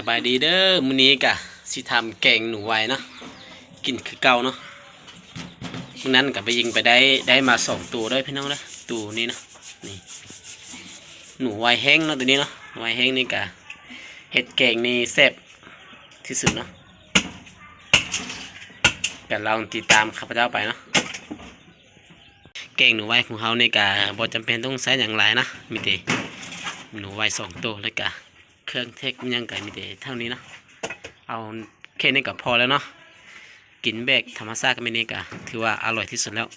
สบายดีเด้อมื้อนี้กะสิทำแกงหนูไว้เนาะกินคือเก่าเนาะมื้อนั้นก็ไปยิงไปได้ได้มาสองตัวด้วยพี่น้องเด้อตัวนี้เนาะนี่หนูไว้แห้งเนาะตัวนี้เนาะไว้แห้งนี่กะเห็ดแกงนี่แซ่บที่สุดเนาะก็ลองติดตามข้าพเจ้าไปเนาะแกงหนูไว้ของเขานี่กะบ่จำเป็นต้องใช้อย่างไรนะมีแต่หนูไว้สองตัวเลยกะ เครื่องเทคมันยังไก่มีแต่เท่านี้เนาะเอาแค่นี้ก็พอแล้วเนาะกินแบกธรรมชาติก็ไม่นี่ก็ถือว่าอร่อยที่สุดแล้ว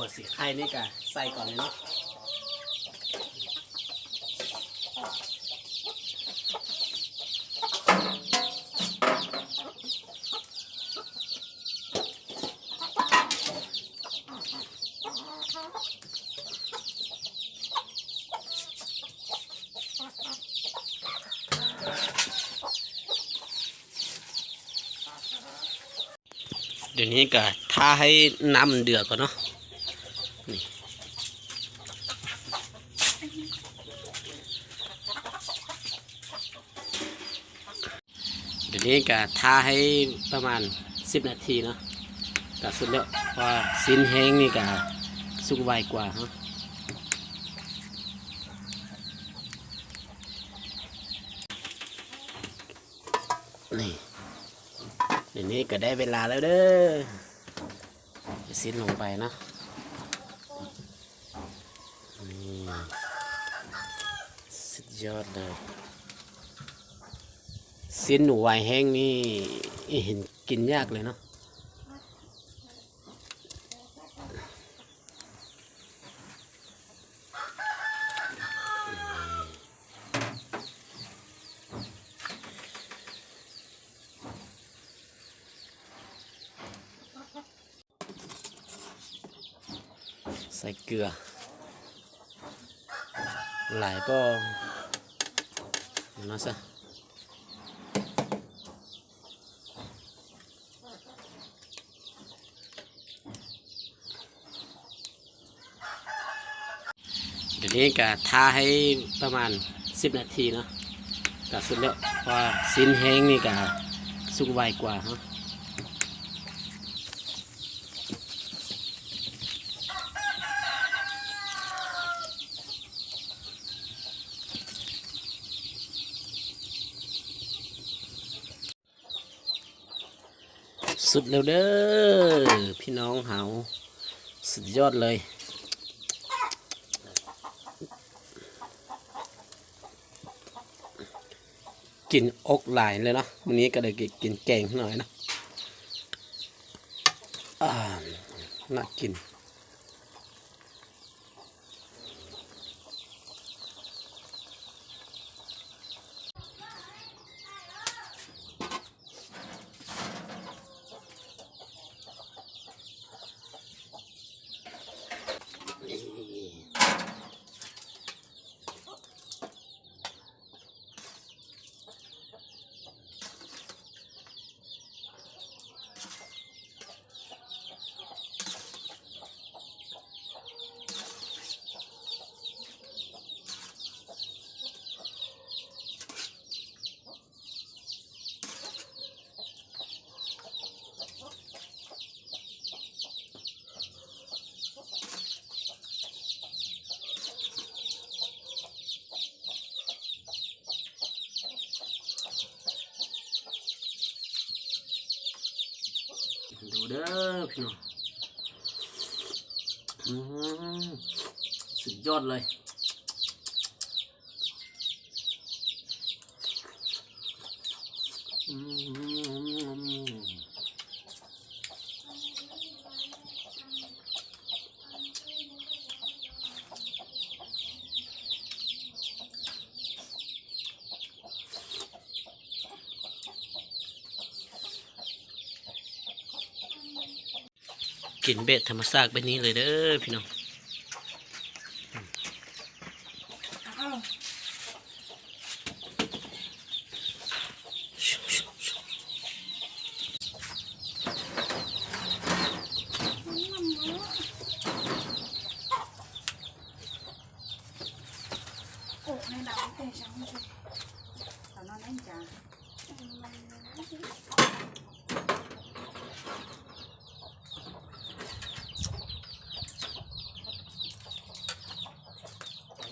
หัวสีไข่นี่ก็ใส่ก่อนเลยเนาะเดี๋ยวนี้ก็ท่าให้น้ำมันเดือดก่อนเนาะ เดี๋ยวนี้ก็ทาให้ประมาณสิบนาทีเนาะก็สุดแล้วพอสิ้นแห้งนี่ก็สุกไวกว่าฮะนี่เดี๋ยวนี้ก็ได้เวลาแล้วเด้อ สิ้นลงไปนะ ยอดเลยสิ้นหนูวายแห้งนี่เห็นกินยากเลยเนาะใส่เกลือหลายก็ม ซะเดี๋ยวนี้ก็ทาให้ประมาณ 10 นาทีเนาะก็สุดแล้วพราะว่าสิ้นแห้งนี่ก็สุกไวกว่าเนาะ สุดๆเร็วเด้อพี่น้องเฮาสุดยอดเลยกินอกหลายเลยเนาะวันนี้ก็เลยกินแกงหน่อยนะอ่าน่ากิน เด้อพี่น้องอืมสุดยอดเลยอืม กินเบ็ดธรรมชาติแบบนี้เลยเด้อพี่น้อง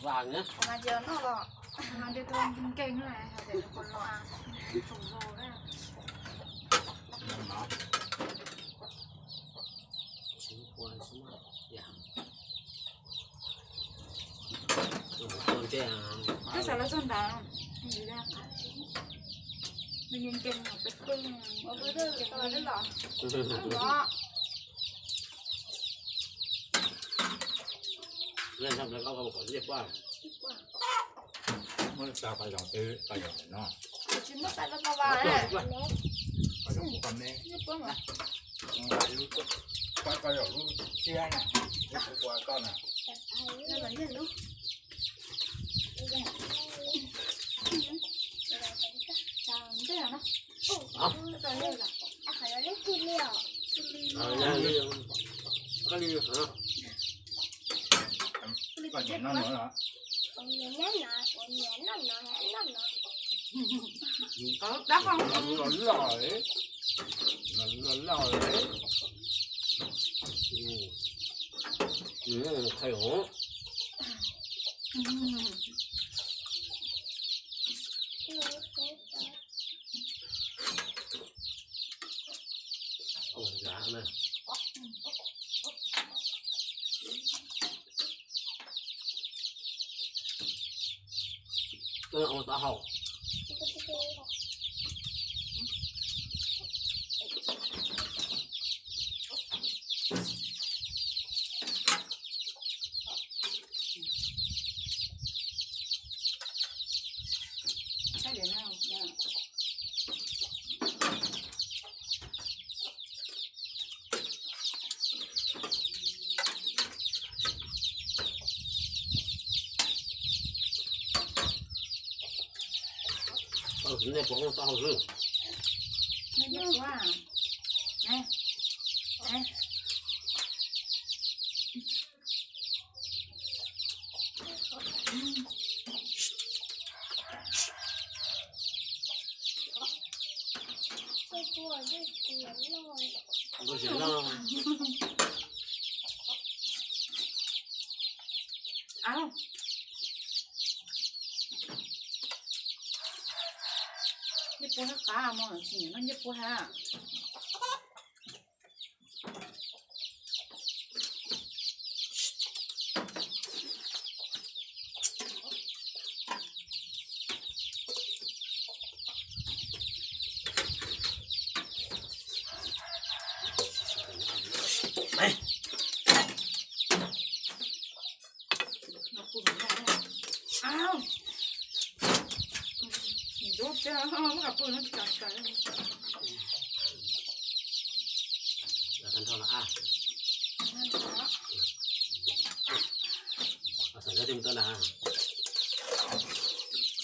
วางนะมาเจียวเนอกหรอกมันดือดนกินเก่งเท่าไหร่ค่ะแต่ทุกคนรอส่งโลได้สมควรสมควรอย่างวแดงก็สารสนดาวมีได้ค่ะมันยังเก่งแบบไปครึ่งเอาไปเรื่อยๆต่อได้หรอหรอ เรื่องทำแล้วก็บอกเรียกว่าเมื่อจะไปลองซื้อไปอย่างเนาะ chỉ mất tay nó vào này ไปลองกันแน่ nhấp bơm à ไปไปอย่างรู้เชื่อนะรู้สึกว่าก้อนอะ đây là gì luôn chào ờ, đã không? Lớn lớn rồi lớn lớn rồi đấy ừ. ừ, hổ. Ôi, dạ, giá này ông ta hậu เออเนี่ยผมเอาตาเขาซื้อไม่เรียกว่าไงไง ก็เสียเนาะ เอ้า ญี่ปุ่นกามองสิมันญี่ปุ่ แต่ห้อ้าวดูเจ้ามันกับปุ่นมันจัดกันเดี๋ยวกันเท่าละอะนั่นจ้ะเอาใส่ได้เต็มตัวนะ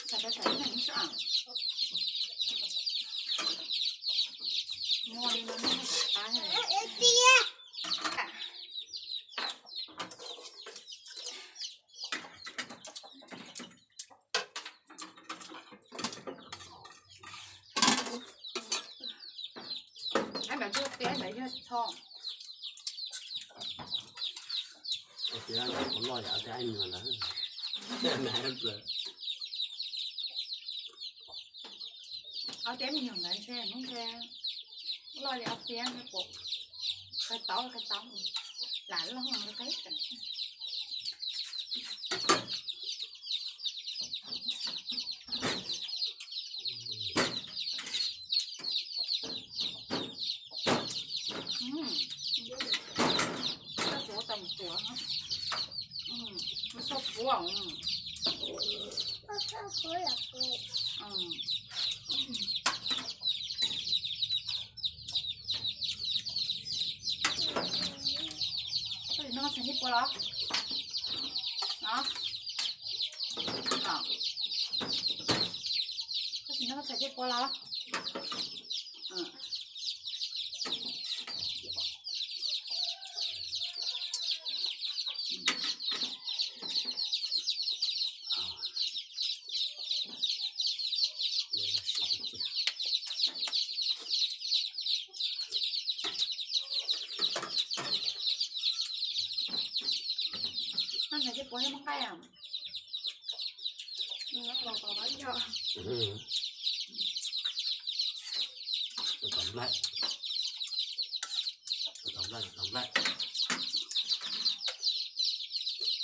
ใส่ไปใส่ไหนไม่สะอาดมอยมันไม่ตายเลย chưa té lấy cho cho เอาเสียผมรออย่าเอาใจให้มันนะเดินไหนกันเปล่า áo té mình nhường lấy xe không xe lo thì áo té cái bộ cái táo cái táo lại nó không có thấy พ่วงอืมก็ชอบเขาอยากปลูกอืมเฮ้ยน้องสนิทปะเหรอเนาะเนาะก็สิน้องสนิทปะเหรอ ให้มันแกล้อ่นี่เราต่อกว่าเยอะอืมทำไรทำไรทำไร